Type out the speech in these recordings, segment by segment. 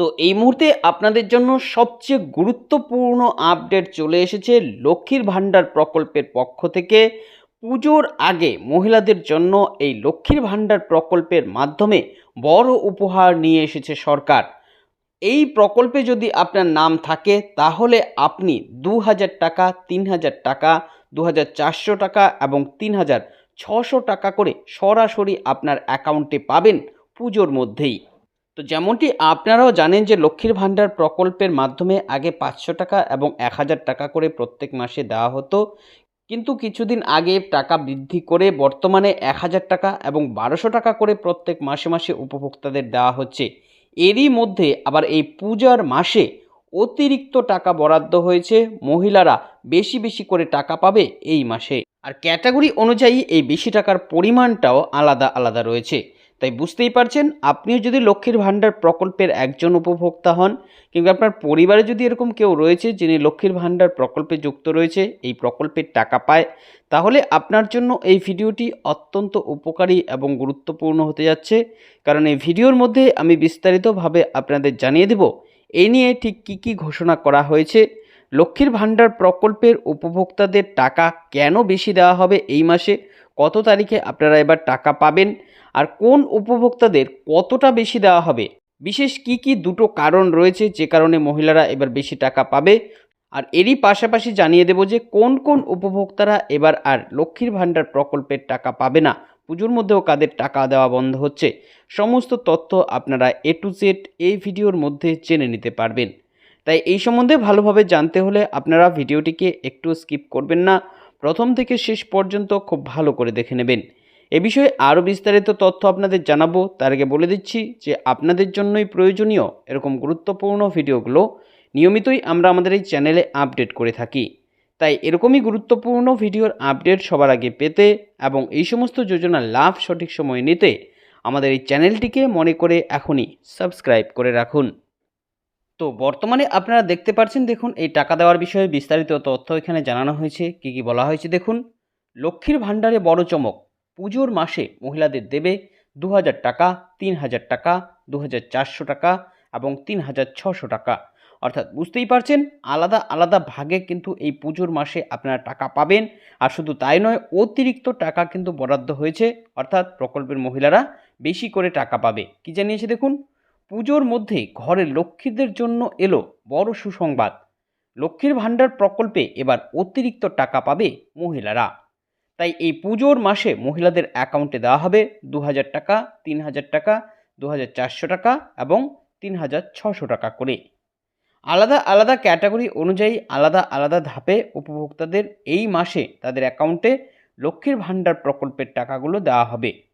তো এই মুহূর্তে আপনাদের জন্য সবচেয়ে গুরুত্বপূর্ণ আপডেট চলে এসেছে লক্ষ্মীর ভাণ্ডার প্রকল্পের পক্ষ থেকে। পুজোর আগে মহিলাদের জন্য এই লক্ষ্মীর ভাণ্ডার প্রকল্পের মাধ্যমে বড় উপহার নিয়ে এসেছে সরকার। এই প্রকল্পে যদি আপনার নাম থাকে, তাহলে আপনি দু হাজার টাকা তিন হাজার টাকা দু হাজার চারশো টাকা এবং তিন হাজার ছশো টাকা করে সরাসরি আপনার অ্যাকাউন্টে পাবেন পুজোর মধ্যেই। তো যেমনটি আপনারাও জানেন যে লক্ষ্মীর ভাণ্ডার প্রকল্পের মাধ্যমে আগে পাঁচশো টাকা এবং এক হাজার টাকা করে প্রত্যেক মাসে দেওয়া হতো। কিন্তু কিছুদিন আগে টাকা বৃদ্ধি করে বর্তমানে এক হাজার টাকা এবং বারোশো টাকা করে প্রত্যেক মাসে মাসে উপভোক্তাদের দেওয়া হচ্ছে। এরই মধ্যে আবার এই পূজার মাসে অতিরিক্ত টাকা বরাদ্দ হয়েছে। মহিলারা বেশি বেশি করে টাকা পাবে এই মাসে। আর ক্যাটাগরি অনুযায়ী এই বেশি টাকার পরিমাণটাও আলাদা আলাদা রয়েছে। তাই বুঝতেই পারছেন, আপনিও যদি লক্ষ্মীর ভাণ্ডার প্রকল্পের একজন উপভোক্তা হন কিংবা আপনার পরিবারে যদি এরকম কেউ রয়েছে যিনি লক্ষ্মীর ভাণ্ডার প্রকল্পে যুক্ত রয়েছে, এই প্রকল্পের টাকা পায়, তাহলে আপনার জন্য এই ভিডিওটি অত্যন্ত উপকারী এবং গুরুত্বপূর্ণ হতে যাচ্ছে। কারণ এই ভিডিওর মধ্যে আমি বিস্তারিতভাবে আপনাদের জানিয়ে দেব এই নিয়ে ঠিক কী কী ঘোষণা করা হয়েছে, লক্ষ্মীর ভাণ্ডার প্রকল্পের উপভোক্তাদের টাকা কেন বেশি দেওয়া হবে এই মাসে কত তারিখে আপনারা এবার টাকা পাবেন আর কোন উপভোক্তাদের কতটা বেশি দেওয়া হবে? বিশেষ কি কি দুটো কারণ রয়েছে যে কারণে মহিলারা এবার বেশি টাকা পাবে? আর এরই পাশাপাশি জানিয়ে দেব যে কোন কোন উপভোক্তারা এবার আর লক্ষ্মীর ভাণ্ডার প্রকল্পের টাকা পাবে না? পুজোর মধ্যেও কাদের টাকা দেওয়া বন্ধ হচ্ছে? সমস্ত তথ্য আপনারা এ টু জেড এই ভিডিওর মধ্যে জেনে নিতে পারবেন। তাই এই সম্বন্ধে ভালোভাবে জানতে হলে আপনারা ভিডিওটিকে একটু স্কিপ করবেন না। প্রথম থেকে শেষ পর্যন্ত খুব ভালো করে দেখে নেবেন। এ বিষয়ে আরও বিস্তারিত তথ্য আপনাদের জানাব। তার আগে বলে দিচ্ছি যে আপনাদের জন্যই প্রয়োজনীয় এরকম গুরুত্বপূর্ণ ভিডিওগুলো নিয়মিতই আমরা আমাদের এই চ্যানেলে আপডেট করে থাকি। তাই এরকমই গুরুত্বপূর্ণ ভিডিওর আপডেট সবার আগে পেতে এবং এই সমস্ত যোজনার লাভ সঠিক সময়ে নিতে আমাদের এই চ্যানেলটিকে মনে করে এখনই সাবস্ক্রাইব করে রাখুন। তো বর্তমানে আপনারা দেখতে পাচ্ছেন দেখুন, এই টাকা দেওয়ার বিষয়ে বিস্তারিত তথ্য এখানে জানানো হয়েছে। কী কী বলা হয়েছে, দেখুন? লক্ষ্মীর ভাণ্ডারে বড় চমক। পুজোর মাসে মহিলাদের দেবে দু হাজার টাকা তিন হাজার টাকা দু হাজার চারশো টাকা এবং তিন হাজার ছশো টাকা। অর্থাৎ বুঝতেই পারছেন, আলাদা আলাদা ভাগে কিন্তু এই পুজোর মাসে আপনারা টাকা পাবেন। আর শুধু তাই নয়, অতিরিক্ত টাকা কিন্তু বরাদ্দ হয়েছে। অর্থাৎ প্রকল্পের মহিলারা বেশি করে টাকা পাবে। কি জানিয়েছে, দেখুন? পুজোর মধ্যে ঘরের লক্ষ্মীদের জন্য এলো বড় সুসংবাদ। লক্ষ্মীর ভাণ্ডার প্রকল্পে এবার অতিরিক্ত টাকা পাবে মহিলারা। তাই এই পুজোর মাসে মহিলাদের অ্যাকাউন্টে দেওয়া হবে দু হাজার টাকা তিন হাজার টাকা দু হাজার চারশো টাকা এবং তিন হাজার ছশো টাকা করে। আলাদা আলাদা ক্যাটাগরি অনুযায়ী আলাদা আলাদা ধাপে উপভোক্তাদের এই মাসে তাদের অ্যাকাউন্টে লক্ষ্মীর ভাণ্ডার প্রকল্পের টাকাগুলো দেওয়া হবে।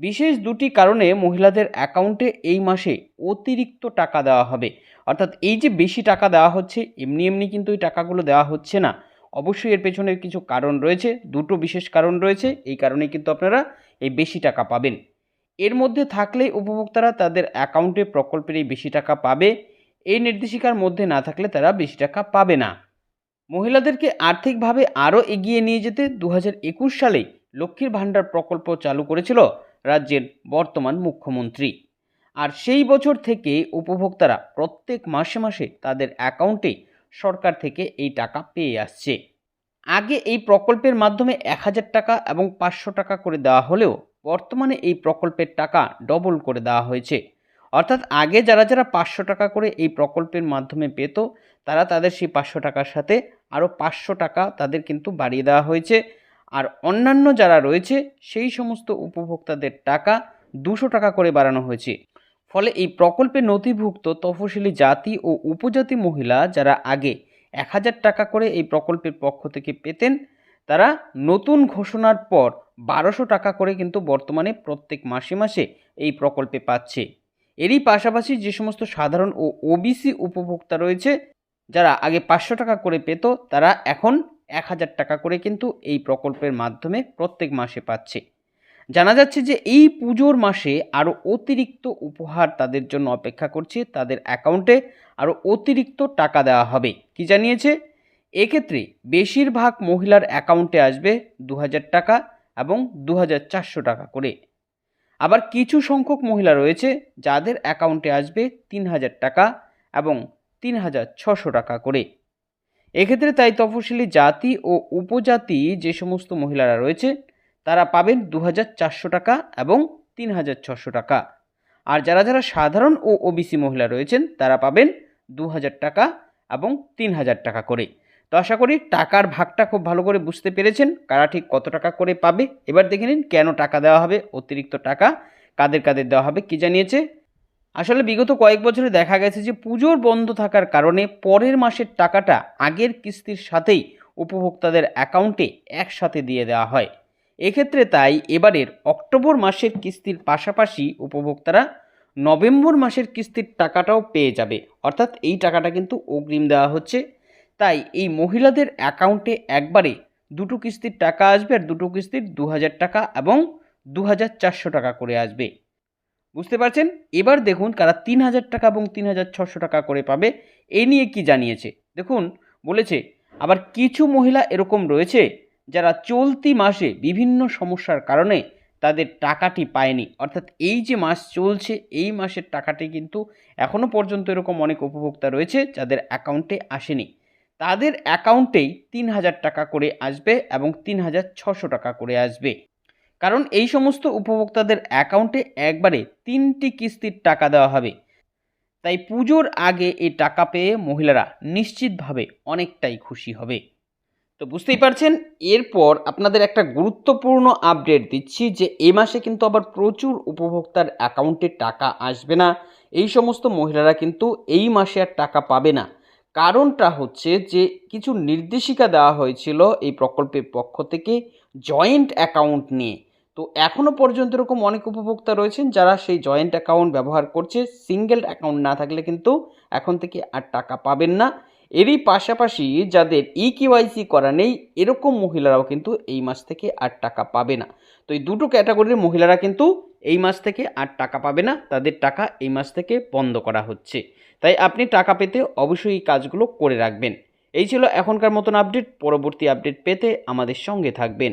বিশেষ দুটি কারণে মহিলাদের অ্যাকাউন্টে এই মাসে অতিরিক্ত টাকা দেওয়া হবে। অর্থাৎ এই যে বেশি টাকা দেওয়া হচ্ছে, এমনি এমনি কিন্তু এই টাকাগুলো দেওয়া হচ্ছে না। অবশ্যই এর পেছনে কিছু কারণ রয়েছে, দুটো বিশেষ কারণ রয়েছে, এই কারণে কিন্তু আপনারা এই বেশি টাকা পাবেন। এর মধ্যে থাকলেই উপভোক্তারা তাদের অ্যাকাউন্টে প্রকল্পের এই বেশি টাকা পাবে, এই নির্দেশিকার মধ্যে না থাকলে তারা বেশি টাকা পাবে না। মহিলাদেরকে আর্থিকভাবে আরও এগিয়ে নিয়ে যেতে দু সালেই লক্ষ্মীর ভাণ্ডার প্রকল্প চালু করেছিল। রাজ্যের বর্তমান মুখ্যমন্ত্রী। আর সেই বছর থেকে উপভোক্তারা প্রত্যেক মাসে মাসে তাদের অ্যাকাউন্টে সরকার থেকে এই টাকা পেয়ে আসছে। আগে এই প্রকল্পের মাধ্যমে এক হাজার টাকা এবং পাঁচশো টাকা করে দেওয়া হলেও বর্তমানে এই প্রকল্পের টাকা ডবল করে দেওয়া হয়েছে। অর্থাৎ আগে যারা যারা পাঁচশো টাকা করে এই প্রকল্পের মাধ্যমে পেত, তারা তাদের সেই পাঁচশো টাকার সাথে আরও পাঁচশো টাকা তাদের কিন্তু বাড়িয়ে দেওয়া হয়েছে। আর অন্যান্য যারা রয়েছে, সেই সমস্ত উপভোক্তাদের টাকা দুশো টাকা করে বাড়ানো হয়েছে। ফলে এই প্রকল্পে নথিভুক্ত তফসিলি জাতি ও উপজাতি মহিলা যারা আগে এক হাজার টাকা করে এই প্রকল্পের পক্ষ থেকে পেতেন, তারা নতুন ঘোষণার পর বারোশো টাকা করে কিন্তু বর্তমানে প্রত্যেক মাসে মাসে এই প্রকল্পে পাচ্ছে। এরই পাশাপাশি যে সমস্ত সাধারণ ও ওবিসি উপভোক্তা রয়েছে, যারা আগে পাঁচশো টাকা করে পেত, তারা এখন এক হাজার টাকা করে কিন্তু এই প্রকল্পের মাধ্যমে প্রত্যেক মাসে পাচ্ছে। জানা যাচ্ছে যে এই পুজোর মাসে আরও অতিরিক্ত উপহার তাদের জন্য অপেক্ষা করছে। তাদের অ্যাকাউন্টে আরও অতিরিক্ত টাকা দেওয়া হবে। কি জানিয়েছে? এক্ষেত্রে বেশিরভাগ মহিলার অ্যাকাউন্টে আসবে দু হাজার টাকা এবং দু হাজার চারশো টাকা করে। আবার কিছু সংখ্যক মহিলা রয়েছে যাদের অ্যাকাউন্টে আসবে তিন হাজার টাকা এবং তিন হাজার ছশো টাকা করে। এক্ষেত্রে তাই তফসিলি জাতি ও উপজাতি যে সমস্ত মহিলারা রয়েছে, তারা পাবেন দু হাজার চারশো টাকা এবং তিন হাজার ছশো টাকা। আর যারা যারা সাধারণ ও ওবিসি মহিলা রয়েছেন, তারা পাবেন দু হাজার টাকা এবং তিন হাজার টাকা করে। তো আশা করি টাকার ভাগটা খুব ভালো করে বুঝতে পেরেছেন, কারা ঠিক কত টাকা করে পাবে। এবার দেখে নিন কেন টাকা দেওয়া হবে, অতিরিক্ত টাকা কাদের কাদের দেওয়া হবে, কি জানিয়েছে আসলে বিগত কয়েক বছরে দেখা গেছে যে পুজোর বন্ধ থাকার কারণে পরের মাসের টাকাটা আগের কিস্তির সাথেই উপভোক্তাদের অ্যাকাউন্টে একসাথে দিয়ে দেওয়া হয়। এক্ষেত্রে তাই এবারের অক্টোবর মাসের কিস্তির পাশাপাশি উপভোক্তারা নভেম্বর মাসের কিস্তির টাকাটাও পেয়ে যাবে। অর্থাৎ এই টাকাটা কিন্তু অগ্রিম দেওয়া হচ্ছে। তাই এই মহিলাদের অ্যাকাউন্টে একবারে দুটো কিস্তির টাকা আসবে আর দুটো কিস্তির দু হাজার টাকা এবং দু হাজার চারশো টাকা করে আসবে। বুঝতে পারছেন? এবার দেখুন কারা তিন হাজার টাকা এবং তিন হাজার ছশো টাকা করে পাবে এই নিয়ে কি জানিয়েছে? দেখুন, বলেছে, আবার কিছু মহিলা এরকম রয়েছে যারা চলতি মাসে বিভিন্ন সমস্যার কারণে তাদের টাকাটি পায়নি। অর্থাৎ এই যে মাস চলছে, এই মাসের টাকাটি কিন্তু এখনও পর্যন্ত এরকম অনেক উপভোক্তা রয়েছে যাদের অ্যাকাউন্টে আসেনি। তাদের অ্যাকাউন্টেই তিন হাজার টাকা করে আসবে এবং তিন হাজার ছশো টাকা করে আসবে। কারণ এই সমস্ত উপভোক্তাদের অ্যাকাউন্টে একবারে তিনটি কিস্তির টাকা দেওয়া হবে। তাই পুজোর আগে এই টাকা পেয়ে মহিলারা নিশ্চিতভাবে অনেকটাই খুশি হবে। তো বুঝতেই পারছেন, এরপর আপনাদের একটা গুরুত্বপূর্ণ আপডেট দিচ্ছি যে এ মাসে কিন্তু আবার প্রচুর উপভোক্তার অ্যাকাউন্টে টাকা আসবে না। এই সমস্ত মহিলারা কিন্তু এই মাসে আর টাকা পাবে না। কারণটা হচ্ছে যে কিছু নির্দেশিকা দেওয়া হয়েছিল এই প্রকল্পের পক্ষ থেকে জয়েন্ট অ্যাকাউন্ট নিয়ে। তো এখনও পর্যন্ত এরকম অনেক উপভোক্তা রয়েছেন যারা সেই জয়েন্ট অ্যাকাউন্ট ব্যবহার করছে। সিঙ্গেল অ্যাকাউন্ট না থাকলে কিন্তু এখন থেকে আর টাকা পাবেন না। এরই পাশাপাশি যাদের ই কেওয়াইসি করা নেই, এরকম মহিলারাও কিন্তু এই মাস থেকে আর টাকা পাবে না। তো এই দুটো ক্যাটাগরির মহিলারা কিন্তু এই মাস থেকে আর টাকা পাবে না। তাদের টাকা এই মাস থেকে বন্ধ করা হচ্ছে। তাই আপনি টাকা পেতে অবশ্যই এই কাজগুলো করে রাখবেন। এই ছিল এখনকার মতন আপডেট পরবর্তী আপডেট পেতে আমাদের সঙ্গে থাকবেন।